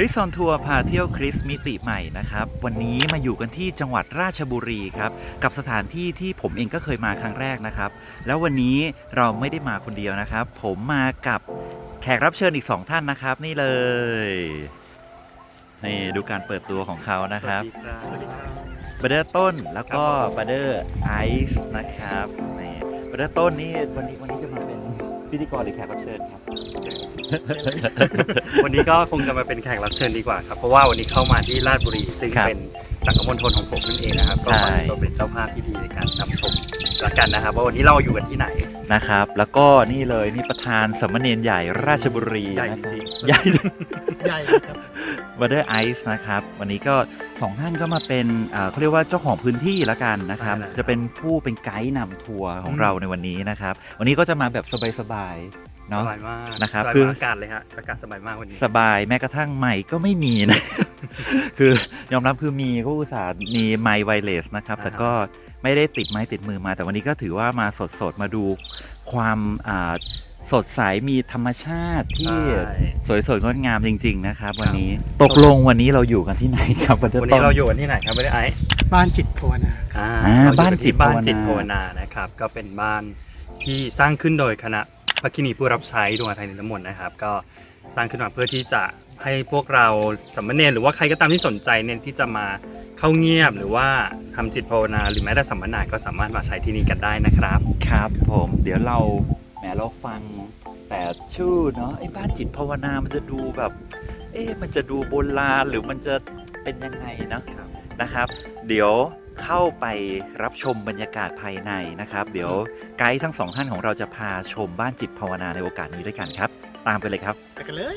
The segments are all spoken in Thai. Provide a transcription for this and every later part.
ริสออนทัวร์พาเที่ยวคริสมิติใหม่นะครับ วันนี้มาอยู่กันที่จังหวัดราชบุรีครับ กับสถานที่ที่ผมเองก็เคยมาครั้งแรกนะครับ แล้ววันนี้เราไม่ได้มาคนเดียวนะครับ ผมมากับแขกรับเชิญอีก2ท่านนะครับ นี่เลยนี่ดูการเปิดตัวของเขานะครับสวัสดีครับบัตเดอร์ต้นแล้วก็ครับผมบัตเดอร์ไอซ์นะครับนี่บัตเดอร์ต้นนี่วันนี้วันนี้จะมา พิธีกรหรือแขกรับเชิญครับ วันนี้ก็คงจะมาเป็นแขกรับเชิญดีกว่าครับ เพราะว่าวันนี้เข้ามาที่ราชบุรี ซึ่งครับเป็นสังคมณฑลของผมนั่นเองนะครับ ก็ใช่มาเป็นเจ้าภาพที่ดีในการนำชมละกันนะครับ ว่าวันนี้เราอยู่กันที่ไหน นะครับ แล้วก็นี่เลยนี่ประธานสามเณรใหญ่ราชบุรีใหญ่นะคบจริงๆใหญ่ ใหญ่เลยครับบัตเดอร์ไอซ์นะครับ วันนี้ก็ สองท่านก็มาเป็นเอ่อเขาเรียกว่าเจ้าของพื้นที่ละกันนะครับใช่แล้วจะเป็นผู้เป็นไกด์นำทัวร์ของอืมเราในวันนี้นะครับ วันนี้ก็จะมาแบบสบายๆสเนาะบายมากนะครับสายคือมากอากาศเลยฮะอากาศสบายมากวันนี้สบายแม้กระทั่งไมค์ก็ไม่มีนะคือยอมรับคือมีก็อุตส่าห์มีไมค์ไวเลสนะครับอ่าฮะแต่ก็ไม่ได้ติดไม้ติดมือมา แต่วันนี้ก็ถือว่ามาสดๆมาดูความอ่า สดใสมีธรรมชาติที่ใช่ สวยๆงดงามจริง ๆ นะครับ วันนี้ครับตกลงวันนี้เราอยู่กันที่ไหนครับวันวันนี้เราอยู่กันที่ไหนครับไม่ได้ไอซ์บ้านจิตภาวนา อ่าอ่าเรอยู่บ้านจิตที่บ้านภาวนา จิตภาวนานะครับ ก็เป็นบ้านที่สร้างขึ้นโดยคณะพระคินีผู้รับใช้ดวงอาทัยนิรมนต์นะครับ ก็สร้างขึ้นมาเพื่อที่จะให้พวกเราสามเณรหรือว่าใครก็ตามที่สนใจเนี่ยที่จะมาเข้าเงียบหรือว่าทำจิตภาวนา หรือแม้แต่สัมมนาก็สามารถมาใช้ที่นี่กันได้นะครับ ครับ ผม เดี๋ยวเรา แหมเราฟังแต่ชื่อเนาะไอ้บ้านจิตภาวนามันจะดูแบบ เอ๊ะมันจะดูโบราณหรือมันจะเป็นยังไงนะนะครับ เดี๋ยวเข้าไปรับชมบรรยากาศภายในนะครับ เดี๋ยวไกด์ทั้งสองท่านของเราจะพาชมบ้านจิตภาวนาในโอกาสนี้ด้วยกันครับ ตามไปเลยครับไปกันเลย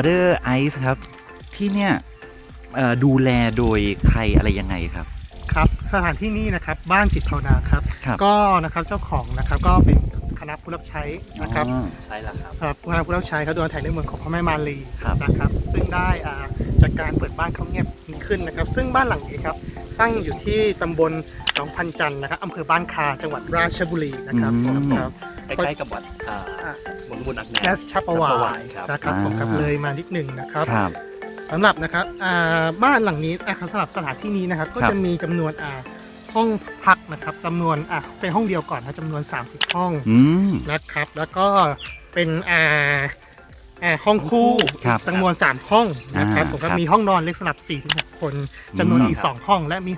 บัตเดอร์ไอซ์ครับ ที่เนี่ยเอ่อดูแลโดยใครอะไรยังไงครับครับสถานที่นี้นะครับบ้านจิตภาวนาครับครับก็นะครับเจ้าของนะครับก็เป็นคณะผู้รับใช้นะครับอ๋อใช่แล้วครับสำหรับคณะผู้รับใช้เขาโดนถ่ายเรื่องเมืองของพระแม่มารีครับนะครับซึ่งได้อ่าจากการเปิดบ้านเขาเงียบขึ้นนะครับ ซึ่งบ้านหลังนี้ครับตั้งอยู่ที่ตำบลหนองพันจันทร์นะครับอำเภอบ้านคาจังหวัดราชบุรีนะครับอืมครับใกล้ๆกับวัด อ่าอะหลวงบุญอักแนแกสชัปปวาชัปปวายครับ นะครับผมครับอ่าเลยมานิดหนึ่งนะครับครับ สำหรับนะครับอ่าบ้านหลังนี้อ่าสำหรับสถานที่นี้นะครับ ก็ครับ จะมีจำนวนอ่าห้องพักนะครับจำนวนอ่าเป็นห้องเดียวก่อนนะจำนวน 30 ห้องอืม นะครับ แล้วก็เป็นอ่าอ่าห้องคู่ครับจำนวน 3 ห้องนะครับอ่าผมก็ครับมีห้องนอนเล็กสำหรับ4-6ถึงคนจำนวนอืมอีก2ห้อง และมี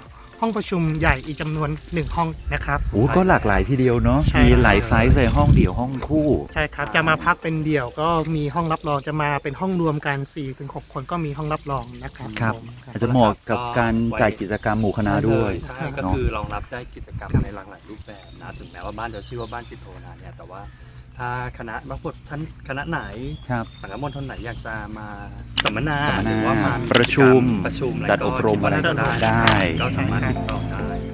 ห้องประชุมใหญ่อีกจำนวน 1 ห้องนะครับ โอ้ก็หลากหลายทีเดียวเนาะใช่ มีหลายไซส์เลยห้องเดี่ยวห้องคู่ ใช่ครับ จะมาพักเป็นเดี่ยวก็มีห้องรับรองจะมาเป็นห้องรวมกัน4ถึง6คนก็มีห้องรับรองนะครับครับ ผมครับอาจจะเหมาะกับการจัดกิจกรรมหมู่คณะด้วย ใช่ก็เนอะ คือรองรับได้กิจกรรมในหลากหลายรูปแบบนะถึงแม้ว่าบ้านจะชื่อว่าบ้านจิตโทนาเนี่ยแต่ว่า ถ้าคณะบางคนท่านคณะไหน ครับ สังคมณฑลไหนอยากจะมาสัมมนาสัมมนาหรือว่ามาประชุมประชุมจัดอบรมก็คิว่าน่าจะอะไรก็ได้ได้ ก็สามารถติดต่อได้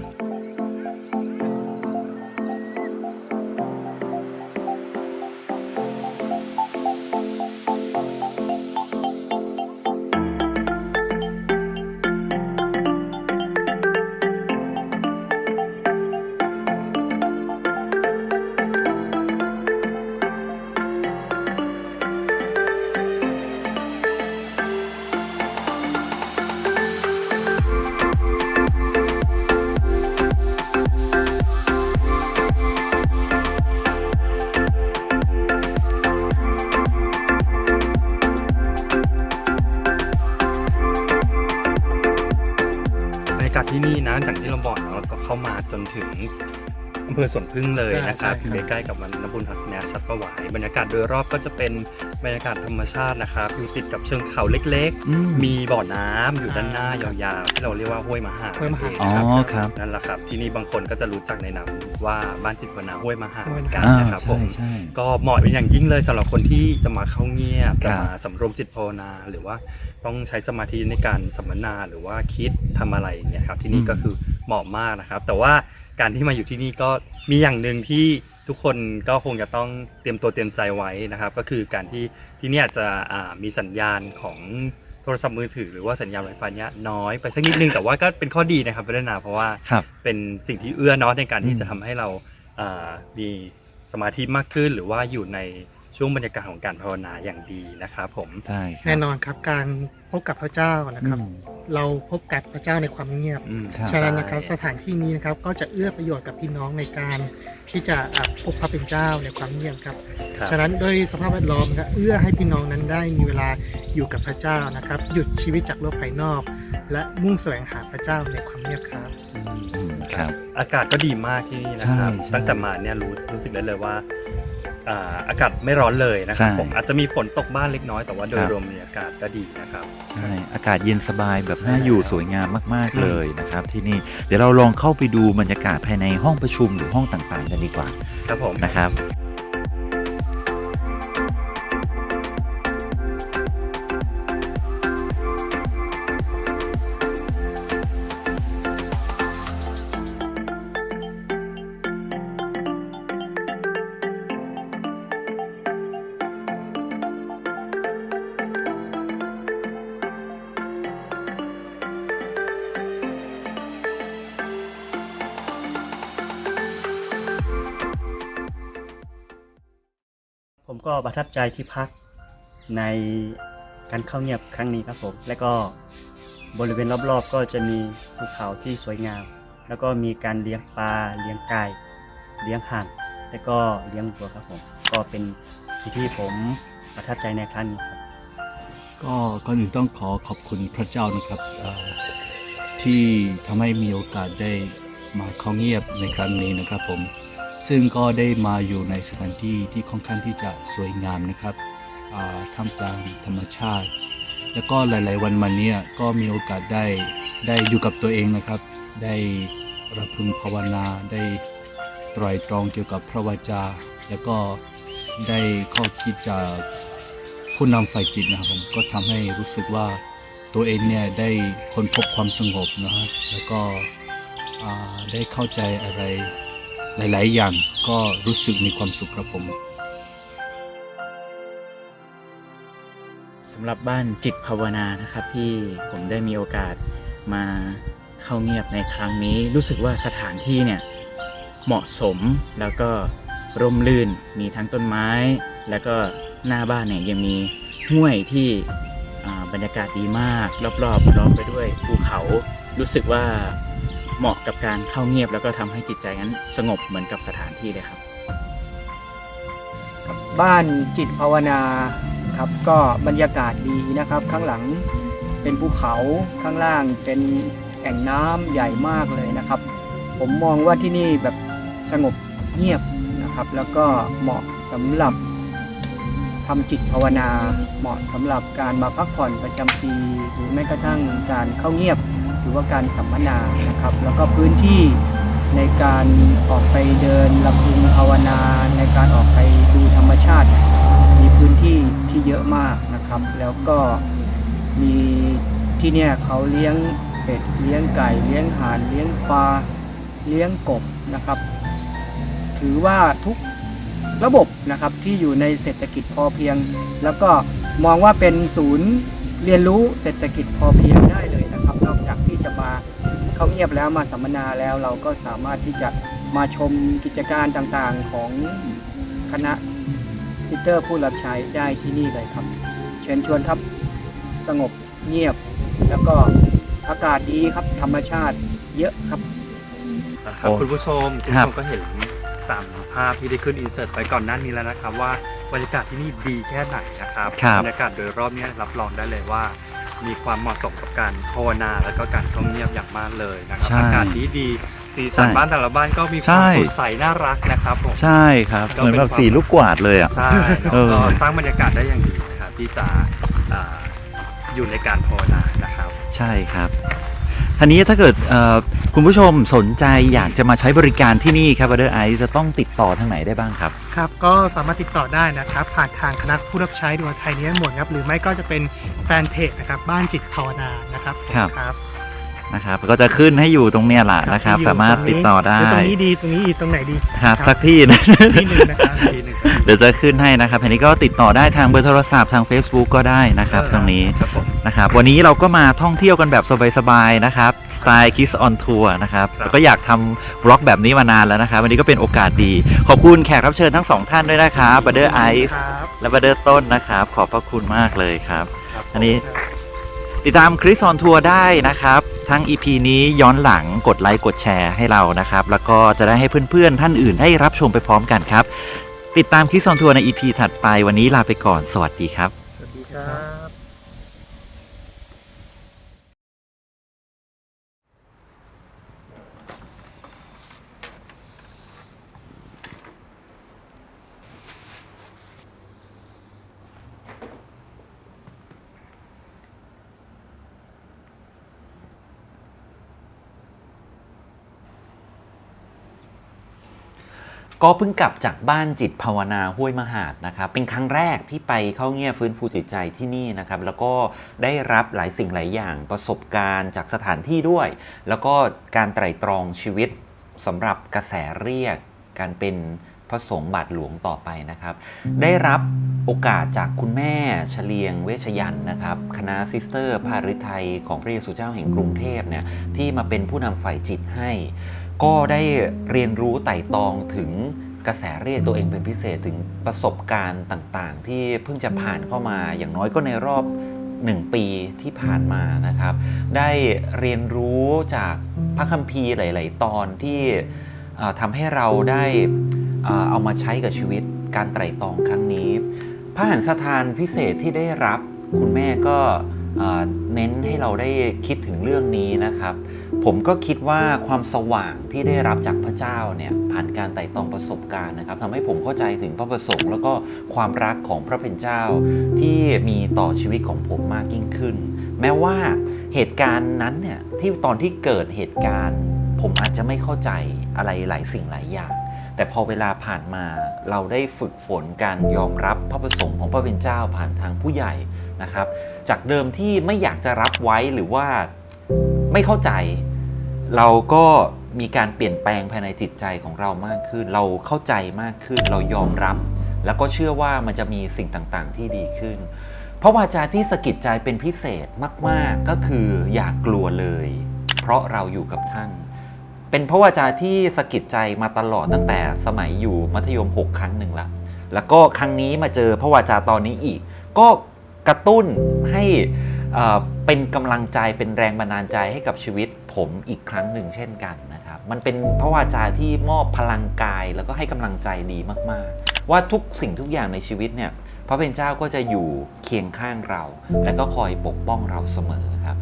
เข้ามาจนถึง ภอสวนพึ่งเลยนะครับใช่อยู่ครับใกล้ๆกับมันน้ำพุนทักแนชัดประหวายบรรยากาศโดยรอบก็จะเป็นบรรยากาศธรรมชาตินะครับอยู่ติดกับเชิงเขาเล็กอืม ๆ มีบ่อน้ำอยู่ด้านหน้ายาวๆที่เราเรียกว่าห้วยมหาห้วยมหา นั่นเงอ๋อครับครับนั่นแหละครับที่นี่บางคนก็จะรู้จักในนามว่าบ้านจิตวนาห้วยมหาห้วยมหากันอ่านะครับผใช่ม ใช่ ก็เหมาะเป็นอย่างยิ่งเลยสำหรับคนที่จะมาเข้าเงียบครัจะบ มาสำรวมจิตภาวนา หรือว่าต้องใช้สมาธิในการสัมมนาหรือว่าคิดทำอะไรอย่างเงี้ยครับที่นี่ก็คือเหมาะมากนะครับ แต่ว่า การที่มาอยู่ที่นี่ก็มีอย่างหนึ่งที่ทุกคนก็คงจะต้องเตรียมตัวเตรียมใจไว้นะครับ ก็คือการที่ที่นี่ยจะมีสัญญาณของโทรศัพท์มือถือหรือว่าสัญญาณไวไฟเนี้ยน้อยไปสักนิดนึงแต่ว่าก็เป็นข้อดีนะครับพัฒนนาเพราะว่าเป็นสิ่งที่เอื้อเนาะในการที่จะทำให้เราอ่ามีสมาธิมากขึ้นหรือว่าอยู่ใน ช่วงบรรยากาศของการภาวนาอย่างดีนะครับผมใช่ครับ แน่นอนครับการพบกับพระเจ้านะครับอืมเราพบกับพระเจ้าในความเงียบอืมครับ ฉะนั้นนะครับสใช่ถานที่นี้นะครับก็จะเอื้อประโยชน์กับพี่น้องในการที่จะอะพบพระเป็นเจ้าในความเงียบครับ ครับฉะนั้นด้วยสภาพแวดล้อมนะเอื้อให้พี่น้องนั้นได้มีเวลาอยู่กับพระเจ้านะครับ หยุดชีวิตจากโลกภายนอก และมุ่งแสวงหาพระเจ้าในความเงียบครับ อืมอืมครับ อากาศก็ดีมากที่นี่นะครับ ใช่ใช่ ตั้งแต่มาเนี่ยรู้รู้สึกได้เลยว่า อ่าอากาศไม่ร้อนเลยนะครับใช่ผมอาจจะมีฝนตกบ้างเล็กน้อยแต่ว่าโดยครับรวมบรรยากาศก็ดีนะครับใช่อากาศเย็นสบายแบบใช่น่าอยู่แล้วสวยงามมากอืมๆเลยนะครับ ที่นี่เดี๋ยวเราลองเข้าไปดูบรรยากาศภายในห้องประชุมหรือห้องต่างๆกันดีกว่าครับผมนะครับ ผมก็ประทับใจที่พักในการเข้าเงียบครั้งนี้ครับผม และก็บริเวณรอบๆ ก็จะมีภูเขาที่สวยงาม แล้วก็มีการเลี้ยงปลาเลี้ยงไก่เลี้ยงห่านและก็เลี้ยงวัวครับผม ก็เป็นสิ่ที่ผมประทับใจในครั้งนี้ครับ ก็ก่อนอื่นต้องขอขอบคุณพระเจ้านะครับที่ทำให้มีโอกาสได้มาเข้าเงียบในครั้งนี้นะครับผม ซึ่งก็ได้มาอยู่ในสถานที่ที่ค่อนข้างที่จะสวยงามนะครับท่ามกลางธรรมชาติ แล้วก็หลาย ๆ วันมาเนี้ยก็มีโอกาสได้ได้อยู่กับตัวเองนะครับ ได้ระพึงภาวนาได้ไตรตรองเกี่ยวกับพระวจา แล้วก็ได้ข้อคิดจากผู้นำฝ่ายจิตนะครับผมก็ทำให้รู้สึกว่าตัวเองเนี่ยได้ค้นพบความสงบนะฮะแล้วก็ได้เข้าใจอะไร หลาย ๆ อย่างก็รู้สึกมีความสุขครับผมสำหรับบ้านจิตภาวนานะครับที่ผมได้มีโอกาสมาเข้าเงียบในครั้งนี้ รู้สึกว่าสถานที่เนี่ยเหมาะสมแล้วก็ร่มรื่นมีทั้งต้นไม้ แล้วก็หน้าบ้านเนี่ยยังมีห้วยที่บรรยากาศดีมาก รอบๆล้อมไปด้วยภูเขา รู้สึกว่า เหมาะกับการเข้าเงียบแล้วก็ทำให้จิตใจนั้นสงบเหมือนกับสถานที่เลยครับ บ้านจิตภาวนาครับก็บรรยากาศดีนะครับ ข้างหลังเป็นภูเขาข้างล่างเป็นแอ่งน้ำใหญ่มากเลยนะครับ ผมมองว่าที่นี่แบบสงบเงียบนะครับ แล้วก็เหมาะสำหรับทำจิตภาวนาเหมาะสำหรับการมาพักผ่อนประจำปีหรือแม้กระทั่งการเข้าเงียบ รือว่าการสัมมนานะครับ แล้วก็พื้นที่ในการออกไปเดินลำพึงภาวนา ในการออกไปดูธรรมชาติ มีพื้นที่ที่เยอะมากนะครับ แล้วก็มีที่เนี่ยเขาเลี้ยงเป็ดเลี้ยงไก่ เลี้ยงห่านเลี้ยงปลาเลี้ยงกบนะครับ ถือว่าทุกระบบนะครับที่อยู่ในเศรษฐกิจพอเพียง แล้วก็มองว่าเป็นศูนย์เรียนรู้เศรษฐกิจพอเพียงได้ เข้าเงียบแล้วมาสัมมนาแล้วเราก็สามารถที่จะมาชมกิจการต่างๆของคณะซิสเตอร์ผู้รับใช้ได้ที่นี่เลยครับ เชิญชวนครับสงบเงียบ แล้วก็อากาศดีครับธรรมชาติเยอะครับนะครับโอ้คุณผู้ชมคุณครัผู้บชมก็เห็นตามภาพที่ได้ขึ้นอินเสิร์ตไปก่อนหน้านี้แล้วนะครับว่าบรรยากาศที่นี่ดีแค่ไหนนะครับครับบรรยากาศโดยรอบเนี้รับรองได้เลยว่า มีความเหมาะสมกับการภาวนาแล้วก็การท่องเงียบอย่างมากเลยนะครับใช่อากาศดีดีๆสีสันใช่บ้านแต่ละบ้านก็มีความใช่ สดใสน่ารักนะครับผม ใช่ครับ ก็เหมือนเป็นแบบความสีลูกกวาดเลยอะ ใช่แล้วเออ ก็สร้างบรรยากาศได้อย่างดีนะครับที่จะอ่าอยู่ในการภาวนานะครับ ใช่ครับทีนี้ถ้าเกิดเอ่อคุณผู้ชมสนใจอยากจะมาใช้บริการที่นี่ครับบัตเดอร์ไอจะต้องติดต่อทางไหนได้บ้างครับ ครับ ก็สามารถติดต่อได้นะครับ ผ่านทางคณะผู้รับใช้ดวงไทยนี้หมดครับหรือไม่ก็จะเป็นแฟนเพจนะครับบ้านจิตภาวนานะครับครับ ครับนะครับก็จะขึ้นให้อยู่ตรงเนี้ยแหละนะครับ ที่อยู่สามารถติดต่อได้หรืตรงนี้ดีตรงนี้อีกตรงไหนดีครับครับสักที่นะ ที่หนึ่งนะครับทีหนึ่ง เดี๋ยวจะขึ้นให้นะครับทีนี้ก็ติดต่อได้ทางเบอร์โทรศัพท์ทาง Facebook ก็ได้นะครับ ตรงนี้ครับผม นะครับวันนี้เราก็มาท่องเที่ยวกันแบบสบายๆนะครับสไตล์ Kiss on Tour นะครับครับแล้วก็อยากทำบล็อกแบบนี้มานานแล้วนะครับวันนี้ก็เป็นโอกาสดี ขอบคุณแขกรับเชิญทั้งสองท่านด้วยนะครับบัตเดอร์ไอซ์ครับและบัตเดอร์ต้นนะครับ ขอบพระคุณมากเลยครับครับ อันนี้ติดตามคริสออนทัวร์ได้นะครับ ทั้ง EP นี้ย้อนหลังกดไลค์กดแชร์ให้เรานะครับ แล้วก็จะได้ให้เพื่อนๆ ท่านอื่นได้รับชมไปพร้อมกันครับ ติดตามคริสออนทัวร์ใน EP ถัดไปวันนี้ลาไปก่อนสวัสดีครับ สวัสดีครับ ก็เพิ่งกลับจากบ้านจิตภาวนาห้วยมหาดนะครับเป็นครั้งแรกที่ไปเข้าเงี่ยฟื้นฟูจิตใจที่นี่นะครับแล้วก็ได้รับหลายสิ่งหลายอย่างประสบการณ์จากสถานที่ด้วย แล้วก็การไตร่ตรองชีวิตสำหรับกระแสเรียกการเป็นพระสงฆ์บาทหลวงต่อไปนะครับ ได้รับโอกาสจากคุณแม่เฉลียงเวชยันต์นะครับ คณะซิสเตอร์ ภาริไทยของพระเยซูเจ้าแห่งกรุงเทพเนี่ยที่มาเป็นผู้นำฝ่ายจิตให้ ก็ได้เรียนรู้ไต่ตองถึงกระแสเรียกตัวเองเป็นพิเศษถึงประสบการณ์ต่างๆ ที่เพิ่งจะผ่านเข้ามาอย่างน้อยก็ในรอบ 1 ปีที่ผ่านมานะครับ ได้เรียนรู้จากพระคัมภีร์หลาย ๆ ตอนที่ทำให้เราได้เอามาใช้กับชีวิตการไตร่ตรองครั้งนี้พระหันสถานพิเศษที่ได้รับคุณแม่ก็เน้นให้เราได้คิดถึงเรื่องนี้นะครับ ผมก็คิดว่าความสว่างที่ได้รับจากพระเจ้าเนี่ยผ่านการไต่ตองประสบการณ์นะครับทำให้ผมเข้าใจถึงพระประสงค์ แล้วก็ความรักของพระเป็นเจ้าที่มีต่อชีวิตของผมมากยิ่งขึ้น แม้ว่าเหตุการณ์นั้นเนี่ยที่ตอนที่เกิดเหตุการณ์ ผมอาจจะไม่เข้าใจอะไรหลายสิ่งหลายอย่าง แต่พอเวลาผ่านมาเราได้ฝึกฝนการยอมรับพระประสงค์ของพระเป็นเจ้าผ่านทางผู้ใหญ่นะครับ จากเดิมที่ไม่อยากจะรับไว้หรือว่าไม่เข้าใจ เราก็มีการเปลี่ยนแปลงภายในจิตใจของเรามากขึ้น เราเข้าใจมากขึ้น เรายอมรับ แล้วก็เชื่อว่ามันจะมีสิ่งต่างๆ ที่ดีขึ้นเพราะวาจาที่สะกิดใจเป็นพิเศษมาก ๆ ก็คืออย่ากกลัวเลย เพราะเราอยู่กับท่าน เป็นพระวาจาที่สะกิดใจมาตลอดตั้งแต่สมัยอยู่มัธยม 6 ครั้งหนึ่งละ แล้วก็ครั้งนี้มาเจอพระวาจาตอนนี้อีก ก็กระตุ้นให้ เป็นกำลังใจเป็นแรงบันดาลใจให้กับชีวิตผมอีกครั้งหนึ่งเช่นกันนะครับ มันเป็นพระวาจาที่มอบพลังกายแล้วก็ให้กำลังใจดีมากๆ ว่าทุกสิ่งทุกอย่างในชีวิตเนี่ยพระเป็นเจ้าก็จะอยู่เคียงข้างเรา และก็คอยปกป้องเราเสมอครับ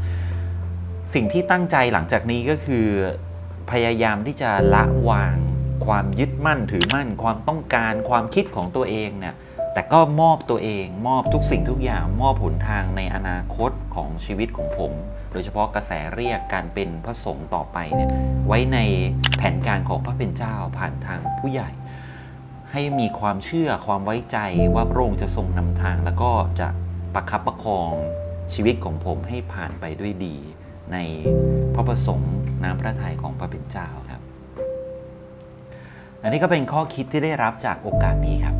สิ่งที่ตั้งใจหลังจากนี้ก็คือ พยายามที่จะละวาง ความยึดมั่นถือมั่น ความต้องการความคิดของตัวเองเนี่ย แต่ก็มอบตัวเองมอบทุกสิ่งทุกอย่างมอบหนทางในอนาคตของชีวิตของผม โดยเฉพาะกระแสเรียกการเป็นพระสงฆ์ต่อไปเนี่ยไว้ในแผนการของพระเป็นเจ้าผ่านทางผู้ใหญ่ ให้มีความเชื่อความไว้ใจว่าพระองค์จะทรงนำทาง แล้วก็จะประคับประคองชีวิตของผมให้ผ่านไปด้วยดี ในพระประสงค์น้ำพระทัยของพระเป็นเจ้าครับ อันนี้ก็เป็นข้อคิดที่ได้รับจากโอกาสนี้ครับ